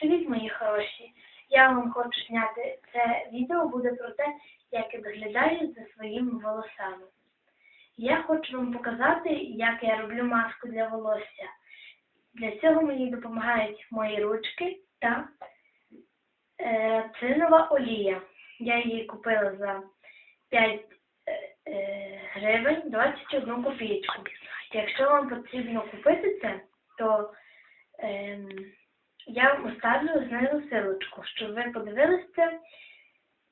Привіт, мої хороші! Я вам хочу зняти це відео буде про те, як я доглядаю за своїми волосами. Я хочу вам показати, як я роблю маску для волосся. Для цього мені допомагають мої ручки та е, цинова олія. Я її купила за 5 е, е, гривень 21 копійку. Якщо вам потрібно купити це, то ем, я вам оставлю знизу силочку, щоб ви подивилися.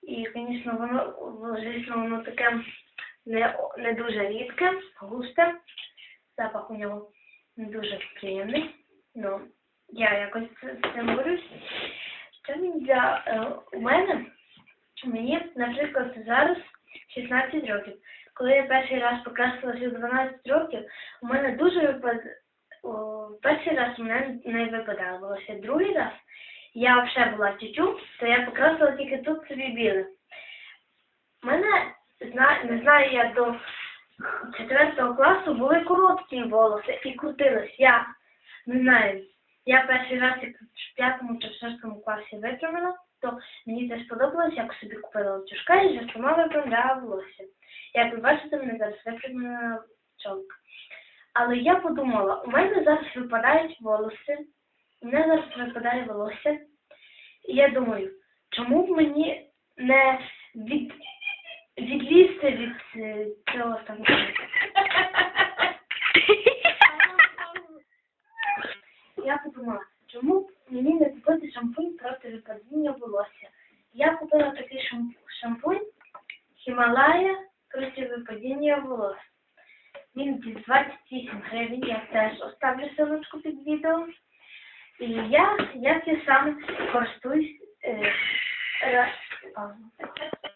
І, звісно, воно, звісно, воно таке не, не дуже рідке, густе. Запах у нього не дуже приємний. Ну, я якось з цим борюсь. Що він для е, у мене? Мені, наприклад, зараз 16 років. Коли я перший раз покрасилася в 12 років, у мене дуже випад... О, перший раз мене не випадало волосся. Другий раз я взагалі була тютю, то я покрасила тільки тут собі біле. Мене, не знаю, я до 4 класу були короткі волоси і крутились. Я не знаю, я перший раз як в п'ятому чи в шостому класі виправила, то мені це сподобалось, як собі купила утюжка і вже сама виправляла волосся. Як ви бачите, мене зараз виправлена чолка. Але я подумала, у мене зараз випадають волоси, у мене зараз випадає волосся. І я думаю, чому б мені не від, відлізти від е, цього станку? Я подумала, чому б мені не купити шампунь проти випадіння волосся? Я купила такий шампунь Хімалая проти випадіння волосся. Він десь 28 гривень, я теж оставлю ссылочку під відео. І я, як я саме користуюсь, е, ра- пауза.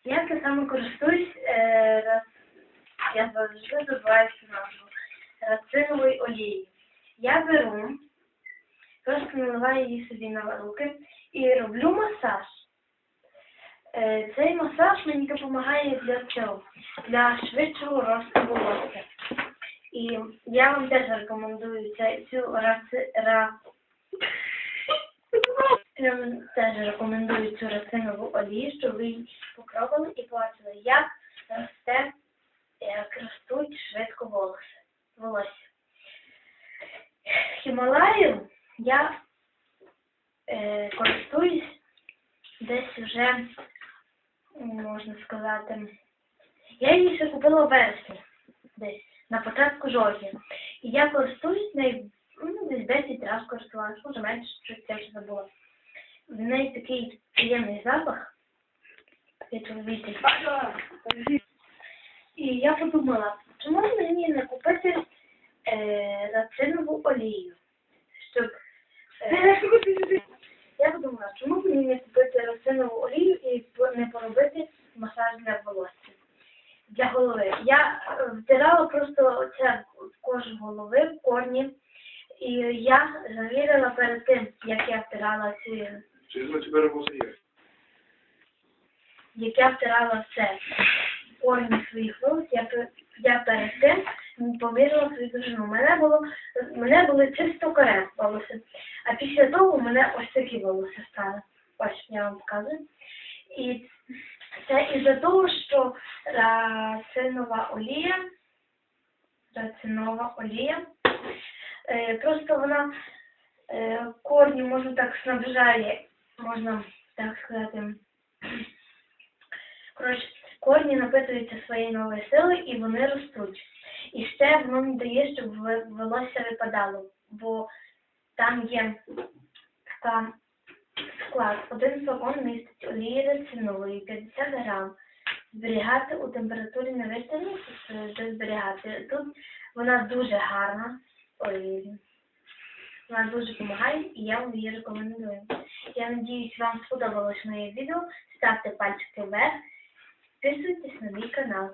як я саме користуюсь, е, ра- я завжди забуваю назву, рациновою олією. Я беру, просто наливаю її собі на руки і роблю масаж. Е, Цей масаж мені допомагає для цього, для швидшого росту волосся. І я вам теж рекомендую цю раци, ра, я вам теж рекомендую цю рацинову олію, щоб ви її попробували і бачили, як росте, як ростуть швидко волосся. волосся. Хімалаю я е, користуюсь десь вже, можна сказати, я її ще купила в вересні, десь на початку жовтня. І я користуюсь нею ну, десь 10 разів користувалася, може менше, щось я вже забула. В неї такий приємний запах. Відчуваєте. І я подумала, чому мені не купити е, рацинову олію, щоб е, я подумала, чому б мені не купити рацинову олію і по- не поробити масаж для волосся, для голови. Я е, втирала це в кожу голови, в корні, і я завірила перед тим, як я втирала ці, Через у тебе робота є. як я втирала це в корні своїх волос, я, я перед тим повірила свою дружину. Мене було мене були чисто каре волоси. А після того у мене ось такі волоси стали. Ось я вам показую. І це із-за того, що рацинова олія, рацинова олія, е, просто вона е, корні, можна так, снабжає, можна так сказати, коротше, корні напитуються своєї нової сили і вони ростуть. І ще воно не дає, щоб волосся випадало, бо там є така склад. Один флакон містить олії рацінової 50 грам. Зберігати у температурі не вище де зберігати. Тут вона дуже гарна. Ой, вона дуже допомагає і я вам її рекомендую. Я надіюсь, вам сподобалось моє відео. Ставте пальчики вверх, підписуйтесь на мій канал.